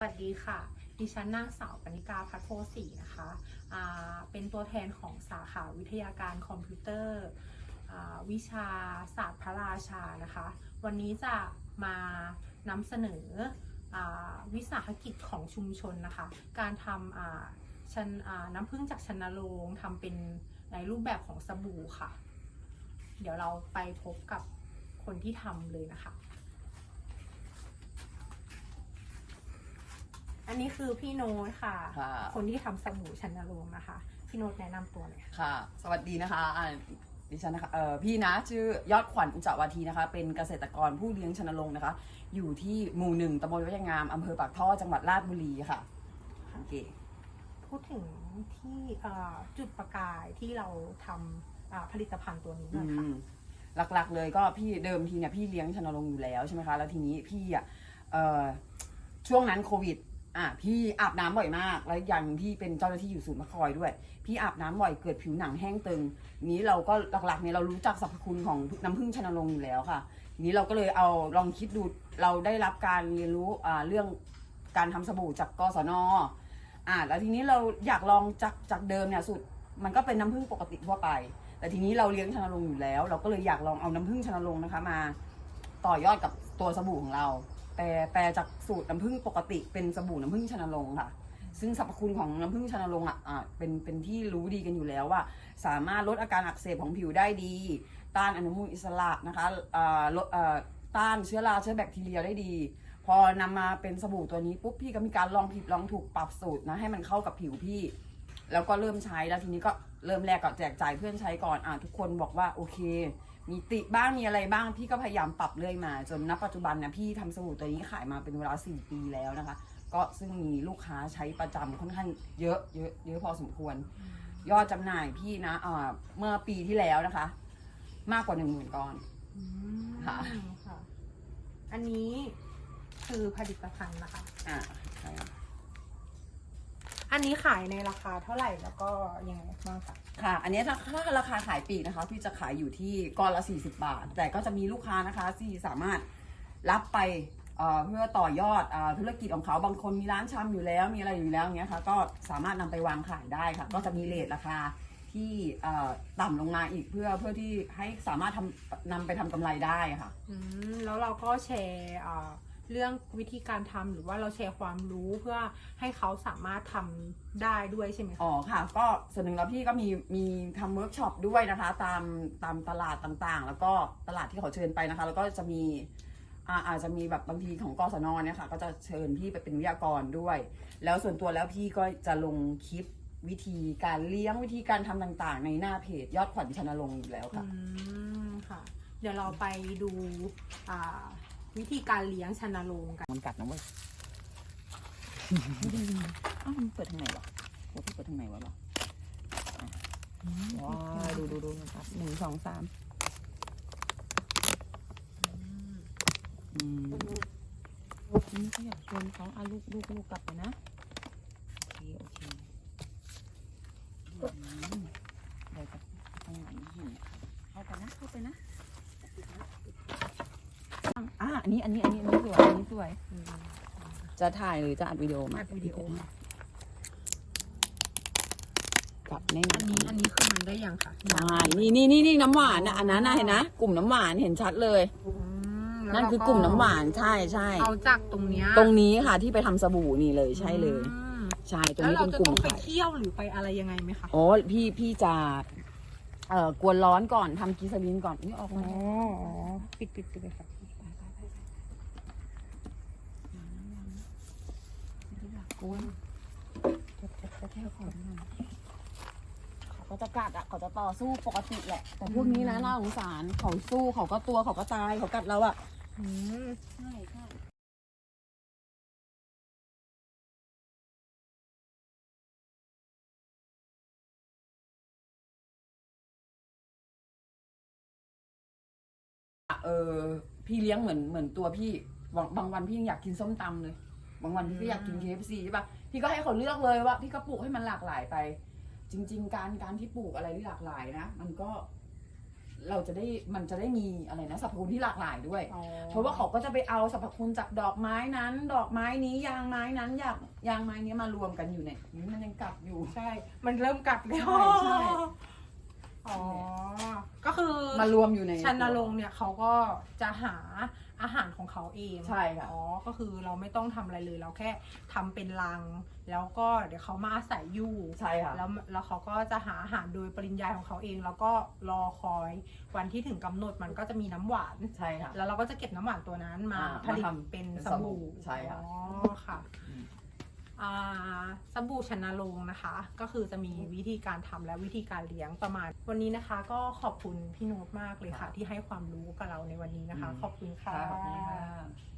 สวัสดีค่ะ ดิฉันนางสาวปณิกาพัทโพสีนะคะเป็นตัวแทนของสาขาวิทยาการคอมพิวเตอร์ วิชาศาสตร์พระราชานะคะ วันนี้จะมานำเสนออวิสาหกิจของชุมชนนะคะ การทำชันน้ำผึ้งจากชันนโรงทำเป็นในรูปแบบของสบู่ค่ะ เดี๋ยวเราไปพบกับคนที่ทำเลยนะคะ อันนี้คือพี่โน้ตค่ะ ค่ะ คนที่ทำสบู่ชันนโรงนะคะ พี่โน้ตแนะนำตัวหน่อยค่ะ ค่ะ สวัสดีนะคะอ่าดิฉันนะคะเอ่อพี่นะชื่อยอดขวัญอุจจาวาทีนะคะ เป็นเกษตรกรผู้เลี้ยงชนลงค์นะคะ อยู่ที่หมู่หนึ่งตำบลวัดยางามอำเภอปากท่อจังหวัดราชบุรีค่ะโอเค พูดถึงที่เอ่อจุดประกายที่เราทำอ่าผลิตภัณฑ์ตัวนี้หอืน่อยค่ะมหลักๆเลยก็พี่เดิมทีเนี่ยพี่เลี้ยงชนลงค์อยู่แล้วใช่ไหมคะ แล้วทีนี้พี่อะเอ่อช่วงนั้นโควิด อะพี่อาบน้ำบ่อยมาก แล้วย่างพี่เป็นเจ้าหน้าที่อยู่ศูนย์มะคอยด้วย พี่อาบน้ำบ่อยเกิดผิวหนังแห้งตึง นี้เราก็หลักๆเนี่ยเรารู้จักสรรพคุณของน้ำผึ้งชนลงค์อยู่แล้วค่ะนี้เราก็เลยเอาลองคิดดูเราได้รับการเรียนรู้อ่าเรื่องการทำสบู่จากกศนอ่าแล้วทีนี้เราอยากลองจากจากเดิมเนี่ยสูตรมันก็เป็นน้ำผึ้งปกติทั่วไป แต่ทีนี้เราเลี้ยงชนลงค์อยู่แล้ว เราก็เลยอยากลองเอาน้ำผึ้งชนลงค์นะคะมา ต่อยอดกับตัวสบู่ของเรา แปลแปลจากสูตรน้ำผึ้งปกติเป็นสบู่น้ำผึ้งชนลงค์ค่ะ ซึ่งสรรพคุณของน้ำผึ้งชนลงค์อะอะเป็นเป็นที่รู้ดีกันอยู่แล้วว่า สามารถลดอาการอักเสบของผิวได้ดี ต้านอนุมูลอิสระนะคะอ่าลดอ่าต้านเชื้อราเชื้อแบคทีเรียได้ดี พอนำมาเป็นสบู่ตัวนี้ปุ๊บพี่ก็มีการลองผิดลองถูกปรับสูตรนะให้มันเข้ากับผิวพี่ แล้วก็เริ่มใช้แล้วทีนี้ก็เริ่มแรกก็แจกจ่ายเพื่อนใช้ก่อนอะทุกคนบอกว่าโอเค มีติบ้างมีอะไรบ้างพี่ก็พยายามปรับเรื่อยมา จนณปัจจุบันเนี่ยพี่ทำสบู่ตัวนี้ขายมาเป็นเวลา 4 ปีแล้วนะคะ ก็ซึ่งมีลูกค้าใช้ประจำค่อนข้างเยอะเยอะเยอะพอสมควร ยอดจำหน่ายพี่นะเอ่อเมื่อปีที่แล้วนะคะ มากกว่า1 0,000ก้อนอืมค่ะค่ะ อันนี้คือผลิตภัณฑ์นะคะ อ่าใช่ค่ะ อันนี้ขายในราคาเท่าไหร่แล้วก็ยังไงบ้างคะ ค่ะ อันนี้ถ้าถ้าราคาขายปลีกนะคะ พี่จะขายอยู่ที่ก้อนละ 40 บาท แต่ก็จะมีลูกค้านะคะที่สามารถรับไปเอ่อเพื่อต่อยอดอาธุรกิจของเขาบางคนมีร้านชำอยู่แล้วมีอะไรอยู่แล้วอย่างเงี้ยค่ะ ก็สามารถนำไปวางขายได้ค่ะ ก็จะมีเลทราคาที่เอ่อต่ำลงมาอีกเพื่อเพื่อที่ให้สามารถทำนำไปทำกำไรได้ค่ะ อืมแล้วเราก็แชร์อ่า เรื่องวิธีการทำหรือว่าเราแชร์ความรู้เพื่อให้เขาสามารถทำได้ด้วยใช่ไหมคะอ๋อค่ะ ก็ส่วนหนึ่งแล้วพี่ก็มีมีทำเวิร์กช็อปด้วยนะคะ ตามตามตลาดต่างๆ แล้วก็ตลาดที่เขาเชิญไปนะคะ แล้วก็จะมีอ่าอาจจะมีแบบบางทีของกศนเนี่ยค่ะ ก็จะเชิญพี่ไปเป็นวิทยากรด้วย แล้วส่วนตัวแล้วพี่ก็จะลงคลิปวิธีการเลี้ยงวิธีการทำต่างๆ ในหน้าเพจยอดขวัญชนลงค์อยู่แล้วค่ะ อืมค่ะ เดี๋ยวเราไปดูอ่า วิธีการเลี้ยงชันนโรงกัน มันกัดนะเว้ยอ้าวมันเปิดทางไหนวะโอ้พี่เปิดทางไหนวะวะว้าวดูดูดูนะครับหนึ่งสองสามอืมนี่ก็อยากชวนเขาเอาลูกลูกลูกกลับไปนะโอเคโอเคอืมเดี๋ยวจะตรงไหนเห็นเข้าไปนะเข้าไปนะอะอั นนี้อันนี้อันนี้อันนี้สวยอันนี้สวย จะถ่ายหรือจะอัดวิดีโอมาอัดวิดีโอกลับแน่นอันนี้อันนี้คือมันได้ยังค่ะใช่นี่นี่นี่นี่น้ำหวานนะอันนั้นนะเห็นนะกลุ่มน้ำหวานเห็นชัดเลย อืมแล้วนั่นเราคือกลุ่มน้ำหวานใช่ใช่เอาจากตรงเนี้ยตรงนี้ค่ะที่ไปทำสบู่นี่เลยใช่เลย อืมใช่ตรงแล้วนี้เราเป็นจะกลุ่ต้มองไปขายเที่ยวหรือไปอะไรยังไงไหมคะโอ้พี่พี่จะเอ่อกวนร้อนก่อนทำกีซาลินก่อนนี่ออกอ๋มาออ๋อปิดปิดปิดเลยค่ะ กวนจะแค่ขอหน่อยเขาจะกัดอะเขาจะต่อสู้ปกติแหละ แต่พวกนี้นะน่าสงสารเขาสู้เขาก็ตัวเขาก็ตายเขากัดเราอะใช่ใช่เออพี่เลี้ยงเหมือนเหมือนตัวพี่บางบางวันพี่ยังอยากกินส้มตำเลย บางวันพี่ก็อยากกิน KFC ใช่ปะพี่ก็ให้เขาเลือกเลยว่า พี่ก็ปลูกให้มันหลากหลายไป จริง ๆ การการที่ปลูกอะไรที่หลากหลายนะ มันก็ เราจะได้มันจะได้มีอะไรนะสรรพคุณที่หลากหลายด้วย อ๋อเพราะว่าเขาก็จะไปเอาสรรพคุณจากดอกไม้นั้น ดอกไม้นี้ยางไม้นั้นยางยางไม้นี้มารวมกันอยู่เนี่ยอุ๊ยมันยังกลับอยู่ ใช่ มันเริ่มกัดแล้ว ใช่ใช่ อ๋อ ก็คือมารวมอยู่ในชันนรงค์เนี่ยเขาก็จะหาอาหารของเขาเองใช่ค่ะ อ๋อ ก็คือเราไม่ต้องทำอะไรเลย เราแค่ทำเป็นรัง แล้วก็เดี๋ยวเขามาอาศัยอยู่ ใช่ค่ะ แล้วแล้วเขาก็จะหาอาหารโดยปริญญาของเขาเอง แล้วก็รอคอยวันที่ถึงกำหนดมันก็จะมีน้ำหวาน ใช่ค่ะ แล้วเราก็จะเก็บน้ำหวานตัวนั้นมาอ่าผลิตมาทำเป็นเป็นสสบู่บู่ ใช่ค่ะ อ๋อ ค่ะอืมอ่า สบู่ชนรงค์นะคะ ก็คือจะมีวิธีการทำและวิธีการเลี้ยงประมาณ วันนี้นะคะ ก็ขอบคุณพี่โน้ตมากเลยค่ะ ที่ให้ความรู้กับเราในวันนี้นะคะ ขอบคุณค่ะค่ะขอบคุณค่ะ